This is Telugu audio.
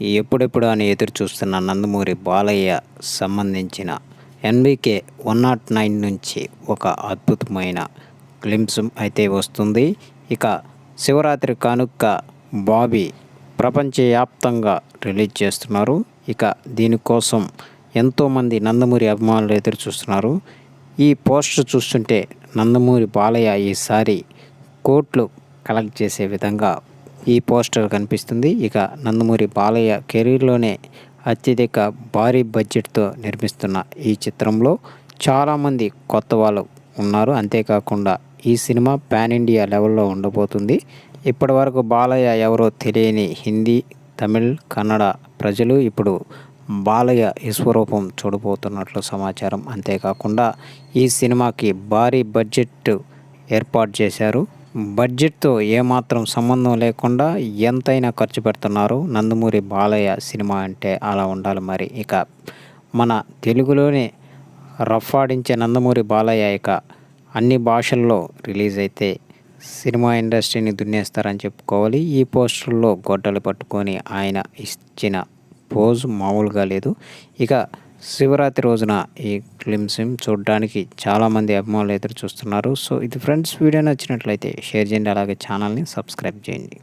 ఎప్పుడెప్పుడు అని ఎదురు చూస్తున్న నందమూరి బాలయ్య సంబంధించిన ఎన్బికే వన్ నాట్ నైన్ నుంచి ఒక అద్భుతమైన గ్లిమ్స్ అయితే వస్తుంది. ఇక శివరాత్రి కానుక బాబీ ప్రపంచవ్యాప్తంగా రిలీజ్ చేస్తున్నారు. ఇక దీనికోసం ఎంతోమంది నందమూరి అభిమానులు ఎదురు చూస్తున్నారు. ఈ పోస్టర్ చూస్తుంటే నందమూరి బాలయ్య ఈసారి కోట్లు కలెక్ట్ చేసే విధంగా ఈ పోస్టర్ కనిపిస్తుంది. ఇక నందమూరి బాలయ్య కెరీర్లోనే అత్యధిక భారీ బడ్జెట్తో నిర్మిస్తున్న ఈ చిత్రంలో చాలామంది కొత్త వాళ్ళు ఉన్నారు. అంతేకాకుండా ఈ సినిమా పాన్ ఇండియా లెవెల్లో ఉండబోతుంది. ఇప్పటి వరకు బాలయ్య ఎవరో తెలియని హిందీ తమిళ్ కన్నడ ప్రజలు ఇప్పుడు బాలయ్య విశ్వరూపం చూడబోతున్నట్లు సమాచారం. అంతేకాకుండా ఈ సినిమాకి భారీ బడ్జెట్ ఏర్పాటు చేశారు. బడ్జెట్తో ఏమాత్రం సంబంధం లేకుండా ఎంతైనా ఖర్చు పెడుతున్నారు. నందమూరి బాలయ్య సినిమా అంటే అలా ఉండాలి మరి. ఇక మన తెలుగులోనే రఫ్ ఆడించే నందమూరి బాలయ్య ఇక అన్ని భాషల్లో రిలీజ్ అయితే సినిమా ఇండస్ట్రీని దున్నేస్తారని చెప్పుకోవాలి. ఈ పోస్టర్లో గొడ్డలు పట్టుకొని ఆయన ఇచ్చిన పోజ్ మామూలుగా లేదు. ఇక శివరాత్రి రోజున ఈ క్లిమ్సిమ్ చూడడానికి చాలామంది అభిమానులు ఎదురు చూస్తున్నారు. సో ఇది ఫ్రెండ్స్ వీడియో నచ్చినట్లయితే షేర్ చేయండి. అలాగే ఛానల్ని సబ్స్క్రైబ్ చేయండి.